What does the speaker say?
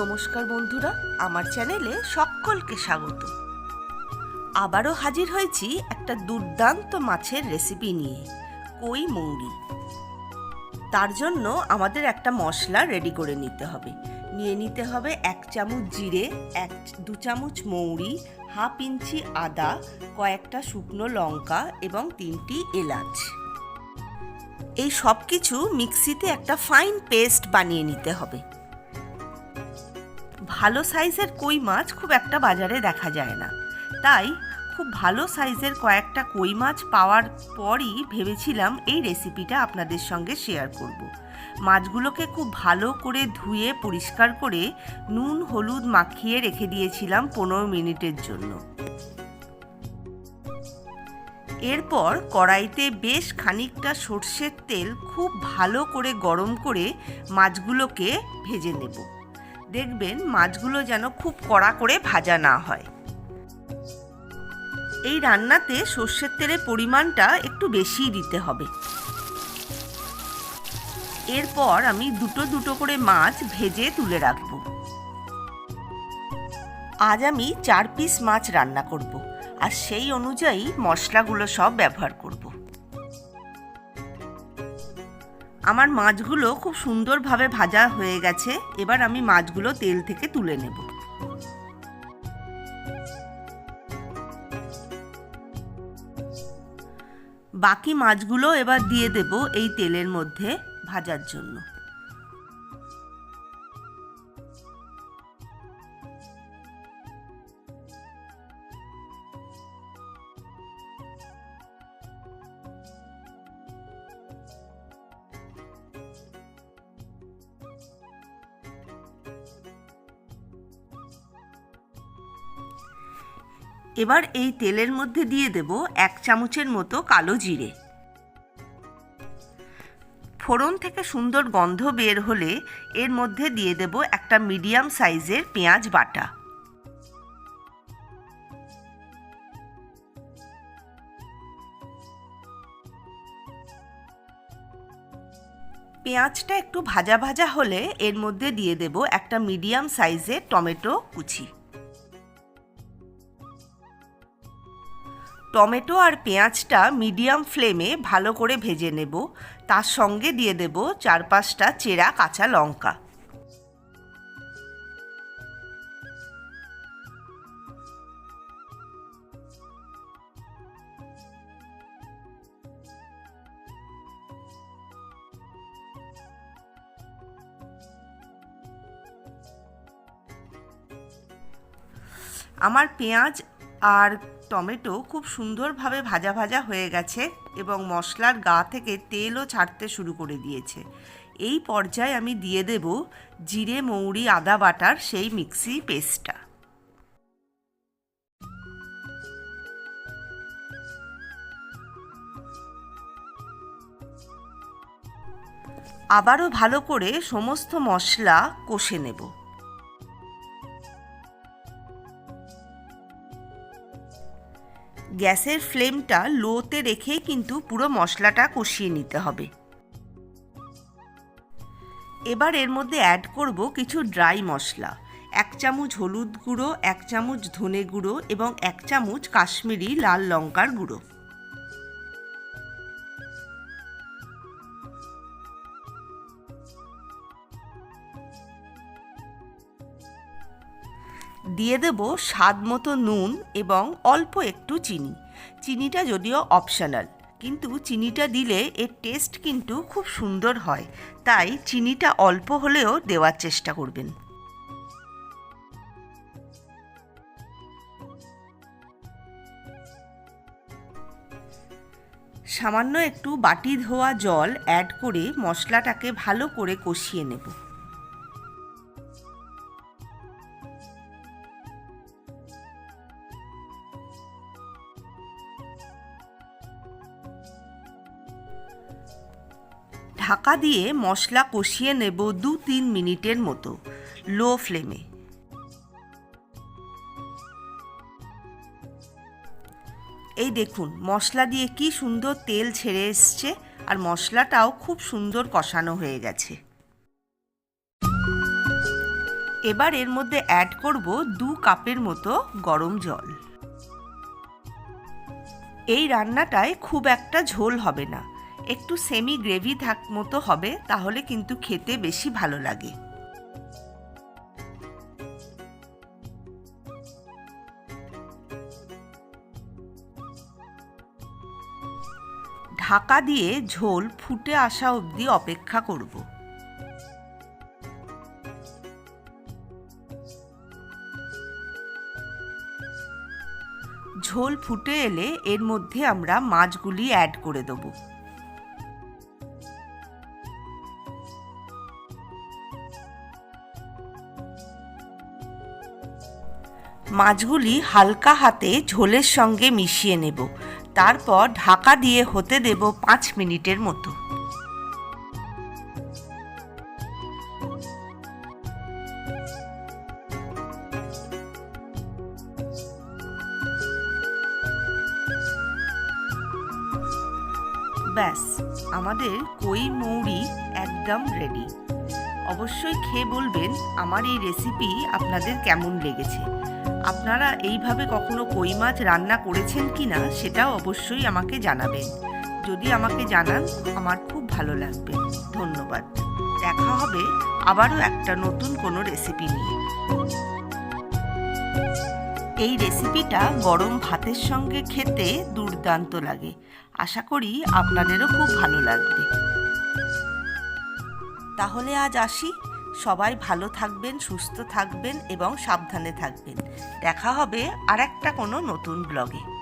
নমস্কার বন্ধুরা, আমার চ্যানেলে সকলকে স্বাগত। আবারও হাজির হয়েছি একটা দুর্দান্ত মাছের রেসিপি নিয়ে, কই মৌরি তার জন্য আমাদের একটা মশলা রেডি করে নিতে হবে। নিয়ে নিতে হবে এক চামচ জিরে, এক, দু চামচ মৌরি, হাফ ইঞ্চি আদা, কয়েকটা শুকনো লঙ্কা এবং তিনটি এলাচ। এই সব কিছু মিক্সিতে একটা ফাইন পেস্ট বানিয়ে নিতে হবে। ভালো সাইজের কই মাছ খুব একটা বাজারে দেখা যায় না। তাই খুব ভালো সাইজের কয়েকটা কই মাছ পাওয়ার পরই ভেবেছিলাম এই রেসিপিটা আপনাদের সঙ্গে শেয়ার করব। মাছগুলোকে খুব ভালো করে ধুয়ে, পরিষ্কার করে নুন, হলুদ মাখিয়ে রেখে দিয়েছিলাম পনেরো মিনিটের জন্য। এরপর কড়াইতে বেশ খানিকটা সর্ষের তেল খুব ভালো করে গরম করে মাছগুলোকে ভেজে নেব। দেখবেন মাছগুলো যেন খুব কড়া করে ভাজা না হয়। এই রান্নাতে সর্ষের তেলের পরিমাণটা একটু বেশিই দিতে হবে। এরপর আমি দুটো দুটো করে মাছ ভেজে তুলে রাখব। আজ আমি চার পিস মাছ রান্না করব আর সেই অনুযায়ী মশলাগুলো সব ব্যবহার করব। আমার মাছগুলো খুব সুন্দরভাবে ভাজা হয়ে গেছে। এবার আমি মাছগুলো তেল থেকে তুলে নেব। বাকি মাছগুলো এবার দিয়ে দেব এই তেলের মধ্যে ভাজার জন্য। এবার এই তেলের মধ্যে দিয়ে দেব এক চামচের মতো কালো জিরে। ফোড়ন থেকে সুন্দর গন্ধ বের হলে এর মধ্যে দিয়ে দেব একটা মিডিয়াম সাইজের পেঁয়াজ বাটা। পেঁয়াজটা একটু ভাজা ভাজা হলে এর মধ্যে দিয়ে দেব একটা মিডিয়াম সাইজের টমেটো কুচি। টমেটো আর পেঁয়াজটা মিডিয়াম ফ্লেমে ভালো করে ভেজে নেব। তার সঙ্গে দিয়ে দেব চার পাঁচটা চেরা কাঁচা লঙ্কা। আমার পেঁয়াজ আর টমেটো খুব সুন্দরভাবে ভাজা ভাজা হয়ে গেছে এবং মশলার গা থেকে তেলও ছাড়তে শুরু করে দিয়েছে। এই পর্যায়ে আমি দিয়ে দেব জিরে, মৌরি, আদা বাটার, সেই মিক্সি পেস্টটা। আবারও ভালো করে সমস্ত মশলা কষে নেব। গ্যাসের ফ্লেমটা লোতে রেখে কিন্তু পুরো মশলাটা কষিয়ে নিতে হবে। এবার এর মধ্যে অ্যাড করব কিছু ড্রাই মশলা। এক চামচ হলুদ গুঁড়ো, এক চামচ ধনে গুঁড়ো এবং এক চামচ কাশ্মীরি লাল লঙ্কার গুঁড়ো। দিয়ে দেব স্বাদ মতো নুন এবং অল্প একটু চিনি। চিনিটা যদিও অপশনাল কিন্তু চিনিটা দিলে এর টেস্ট কিন্তু খুব সুন্দর হয়। তাই চিনিটা অল্প হলেও দেওয়ার চেষ্টা করবেন। সামান্য একটু বাটি ধোয়া জল অ্যাড করে মশলাটাকে ভালো করে কষিয়ে নেব। ঢাকা দিয়ে মশলা কষিয়ে নেব দু তিন মিনিটের মতো, লো ফ্লেমে। এই দেখুন, মশলা দিয়ে কি সুন্দর তেল ছেড়ে এসছে আর মশলাটাও খুব সুন্দর কষানো হয়ে গেছে। এবার এর মধ্যে অ্যাড করব দু কাপের মতো গরম জল। এই রান্নাটায় খুব একটা ঝোল হবে না। একটু সেমি গ্রেভি থাক মতো হবে, তাহলে কিন্তু খেতে বেশি ভালো লাগে। ঢাকা দিয়ে ঝোল ফুটে আসা অবধি অপেক্ষা করব। ঝোল ফুটে এলে এর মধ্যে আমরা মাছগুলি অ্যাড করে দেবো। মাছগুলি হালকা হাতে ঝোলের সঙ্গে মিশিয়ে নেব। তারপর ঢাকা দিয়ে হতে দেব পাঁচ মিনিটের মতো। ব্যাস, আমাদের কই মৌরি একদম রেডি অবশ্যই খেয়ে বলবেন, আমার এই রেসিপি আপনাদের কেমন লেগেছে। আপনারা এইভাবে কখনো কই মাছ রান্না করেছেন কি না সেটাও অবশ্যই আমাকে জানাবেন। যদি আমাকে জানান, আমার খুব ভালো লাগবে। ধন্যবাদ। দেখা হবে আবারও একটা নতুন কোনো রেসিপি নিয়ে। এই রেসিপিটা গরম ভাতের সঙ্গে খেতে দুর্দান্ত লাগে। আশা করি আপনাদেরও খুব ভালো লাগবে। তাহলে আজ আসি। সবাই ভালো থাকবেন, সুস্থ থাকবেন এবং সাবধানে থাকবেন। দেখা হবে আর একটা কোনো নতুন ব্লগে